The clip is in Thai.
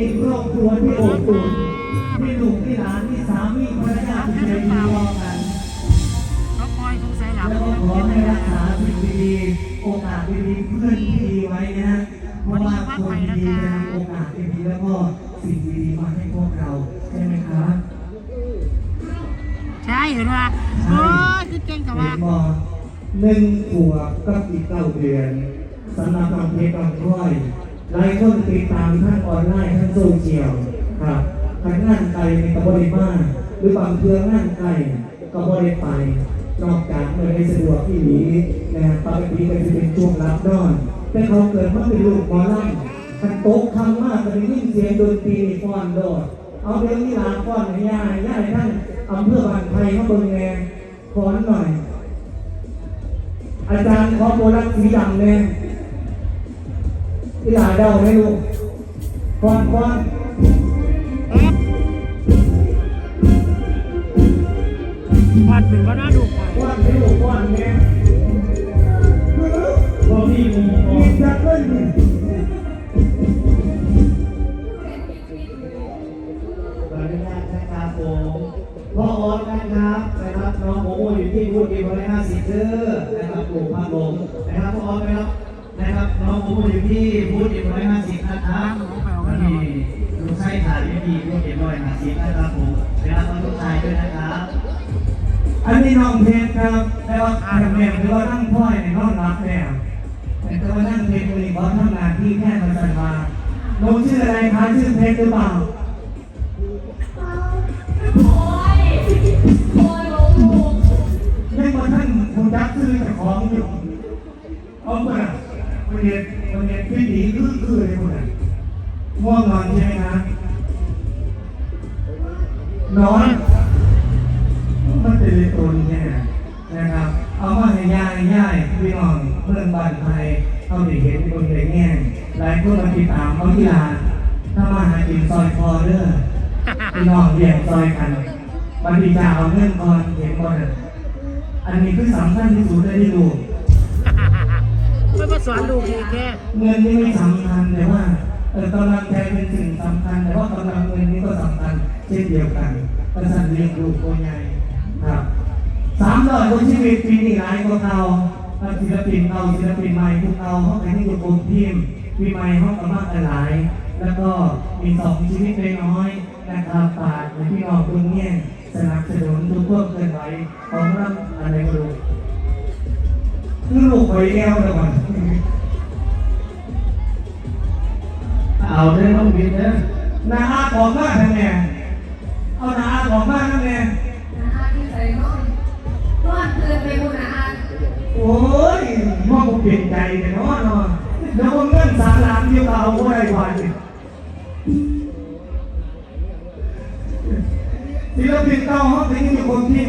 มีครอบครัวที่อบอุ่นมีลูกที่หลานที่สามีภรรยาที่ใจดีรอกันแล้วก็ขอให้รักษาสิ่งดีๆโอกาสดีๆเพื่อนที่ดีไว้นะเพราะว่าคนดีๆจะนำโอกาสดีๆแล้วก็สิ่งดีๆมาให้พวกเราใช่ไหมครับใช่เห็นว่าโอ้ยคือเก่งกับว่าหนึ่งขวบกับอีกเก้าเดือนสำหรับน้องเพชรน้องพลอย หลายคนติดตามทั้งออนไลน์ทั้งโซเชียลครับทั้งงานไกลในกระบวนการหรือบางเพื่องานไกลก็บริไปนอกจากเมื่อได้สะดวกที่นี้นะครับปกติก็จะเป็นช่วงรับนอน แต่เขาเกิดมาเป็นลูกหมอลำมันโต๊ะคำมากก็ได้ยินเสียงดนตรีฟ้อนโดดเอาเรื่องนี้ลาฟ้อนให้ย่าย่าให้ท่านอำเภอบันไทยมาเบิ่งแงฟ้อนหน่อย อาจารย์ขอโบลักสีดำแน่ ที่หลาเดาให้ลูกฟ้อนฟ้อนเอ๊ะวัดเป็นว่าน่าดูไปฟ้อนให้ลูกฟ้อนแน่พอพี่มุมมอมีงจักเล่นขออนุญาตนะครับผมพ่อออสนะครับนะครับน้องโมโมอยู่ที่พูดดีบริหารสิทธิ์เด้อนะครับปลูกพัดลมนะครับพ่อออสนะครับ นะครับน้องโมอยู่ที่พูดดีบริหาสิทธิ์นะครับนี่ลูกชายถ่ายไม่ดีลูกเห็นด้วยนะสิทธิ์นะครับผมนะครับลูกชายด้วยนะครับ อันนี้น้องเพชรครับแต่ว่าแม่แม่หรือว่านั่งพ่อยในน้องรับแม่แต่ว่านั่งเพชรคนนี้เขาทำงานที่แค่มาสันมาน้องชื่ออะไรคะชื่อเพชรหรือเปล่าไม่มาท่านคุณยักซื้อแต่ของอยู่เอาเมันเย็นวันเย็นพี่หนีคือคือเลยคนน่ะง่วงนอนใช่ไหมนะนอนมันเป็นตัวนี้แน่นะครับ เอามาให้ย่ายย่ายพี่น้องเพื่อนบ้านไทยเขาได้เห็นคนได้แง่หลายคนมาติดตามเขาที่ร้าถ้ามาหากินซอยคอเด้อพี่น้องเรียงซอยกันวันดีจ้าเอาเงินก่อนเห็นก่อนอันนี้คือสำคัญที่สุดเลยที่ลู สอนลูกอีแค่เงินนี่ไม่สำคัญแต่ว่าเออกำลังใจเป็นสิ่งสำคัญแต่ว่ากำลังเงินนี่ก็สำคัญเช่นเดียวกันประสานเลี้ยงดูโกใหญ่ครับสามร้อยคนชีวิตปีนี้หลายกว่าเราศิลปินเราศิลปินใหม่พวกเราเขาไปที่กลุ่มทีมปีใหม่เขากำลังหลาย แล้วก็มีสองชีวิตเล็กน้อยนะครับฝากในพี่น้องคุณเนี่ยสนับสนุนทุกพวกเคลื่อนไหวของเราอะไรก็รู้คือลูกหอยแก้วแต่ก่า เรื่องน้องบินเด้อนาอาของมากทั้งแน่เอานาอาของมากทั้งแน่โอ้ยมองเปลี่ยนใจเลยเนาะเนาะแล้วก็เงื่อนสามล้านเดียวก็เอาไว้ไว้ศิลปินเก่าเขาถึงมีคนทิ้ง